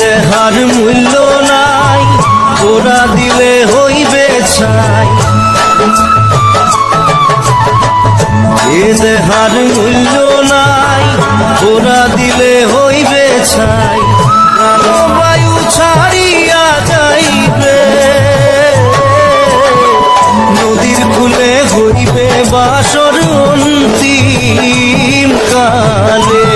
দেহার মূল্য নাই তোরা দিলে হইবে ছাই। এ দেহার মূল্য নাই তোরা দিলে হইবে ছাই। প্রাণবায়ু ছাড়িয়া যাইবে, নদীর খুলে হইবে বাসর অন্তিম কালে।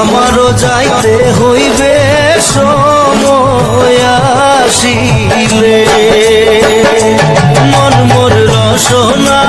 আমারও যাইতে হইবে সময় মন মোর রসনা।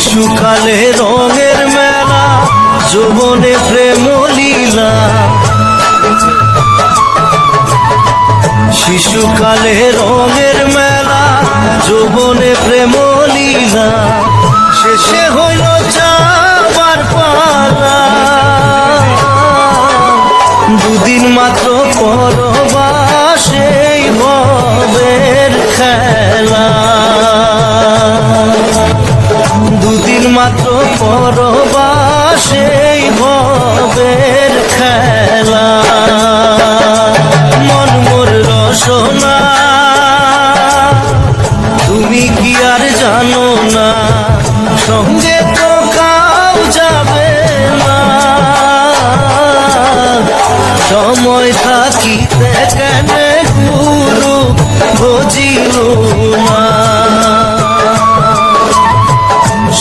শিশুকালে রঙের মেলা, যৌবনে প্রেম লীলা। শিশুকালে রঙের মেলা, যৌবনে প্রেম লীলা। শেষে হইল যাবার পালা। দুদিন মাত্র পরবাসেই পরবাসেই ভবের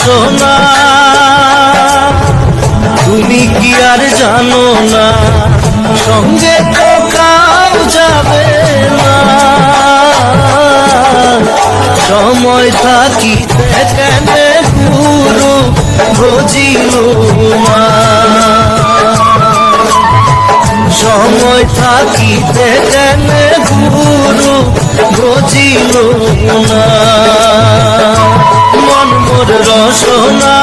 সোনা জানো না, সঙ্গে তো কাউ যাবে না। সময় থাকিতে কেন গুরু বুঝিল সময় থাকিতে কেন গুরু বুঝিল মন মোর রসনা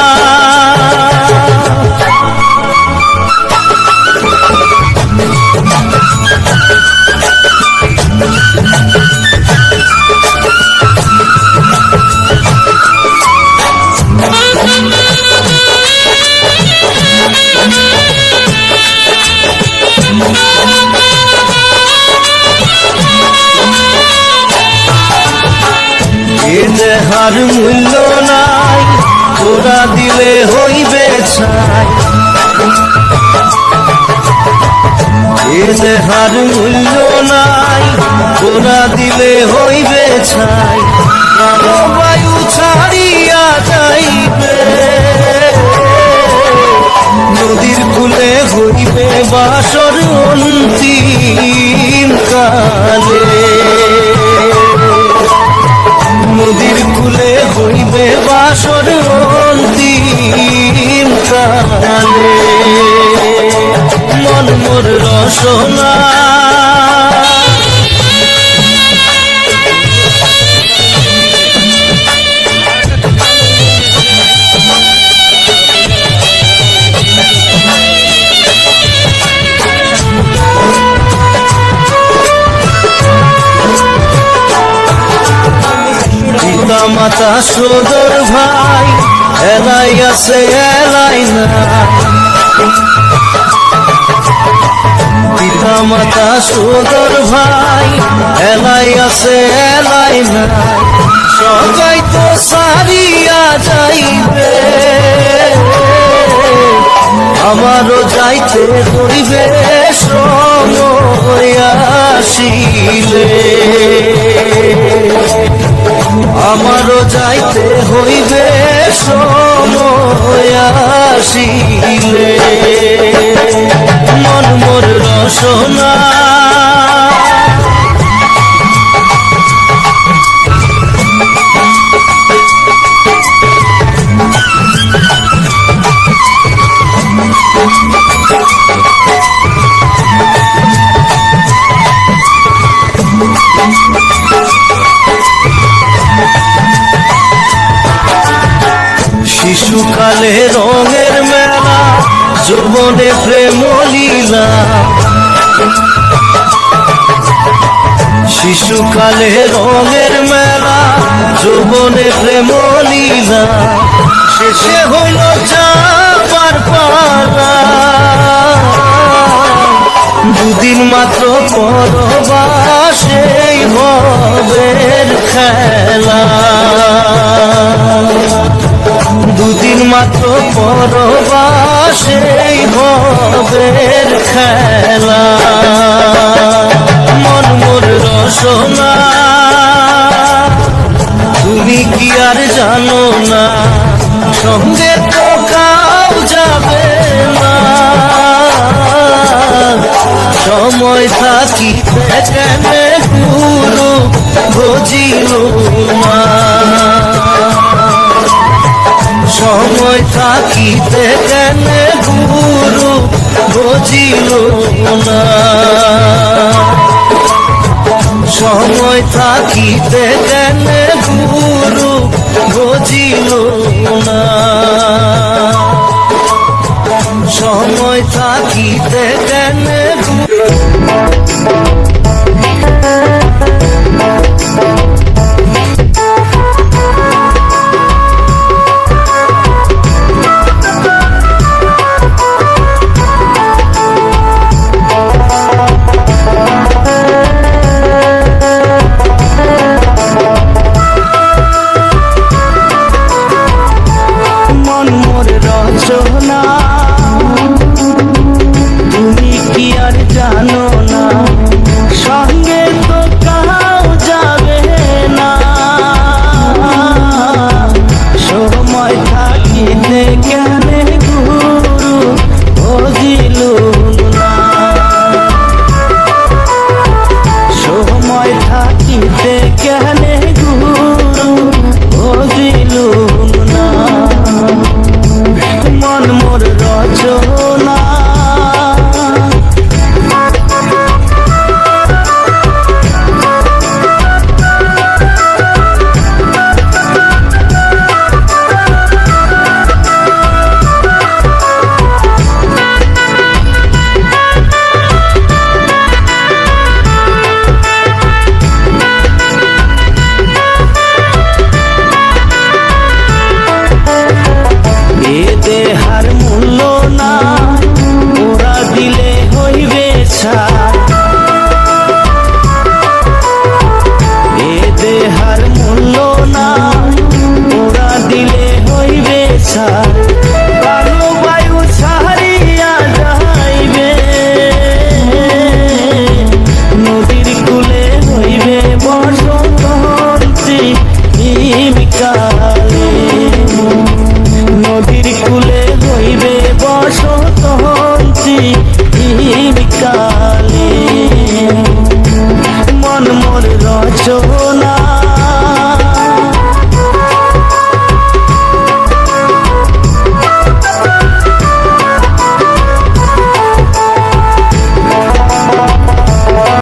দেহার মূল্য নাই তোরা দিলে হইবে ছাই। এ দেহার মূল্য নাই তোরা দিলে হইবে ছাই। বায়ু ছাড়িয়া যাইবে। নদীর কূলে হইবে বাসর অন্তিম হইবে বাসর অন্তিম কালে মন মোর রসনা। মাতা সদর ভাই, এলাই আছে, এলাই না পিতা মাতা সদর ভাই, এলাই আছে, এলাই না সবাই তো সারিয়া যাইবে। আমারও যাইতে করিবে সময় আসিলে। আমারও যাইতে হইবে সময় আসিলে। মন মোর রসনা শিশুকালে রঙের মেলা, যৌবনে প্রেম লীলা। শিশুকালে রঙের মেলা, যৌবনে প্রেম লীলা। শেষে হইল যাবার পালা। দুদিন মাত্র পরবাসেই ভবের খেলা। দুদিন মাত্র পরবাসেই ভবের খেলা। মন মোর রসনা, তুমি কি আর জানো না, সঙ্গে তো কাউ যাবে না। সময় থাকি কেন গুরু বুঝিল না থাকিতে কেন গুরু বুঝিল সময় থাকিতে কেন গুরু বুঝিল সময় থাকিতে কেন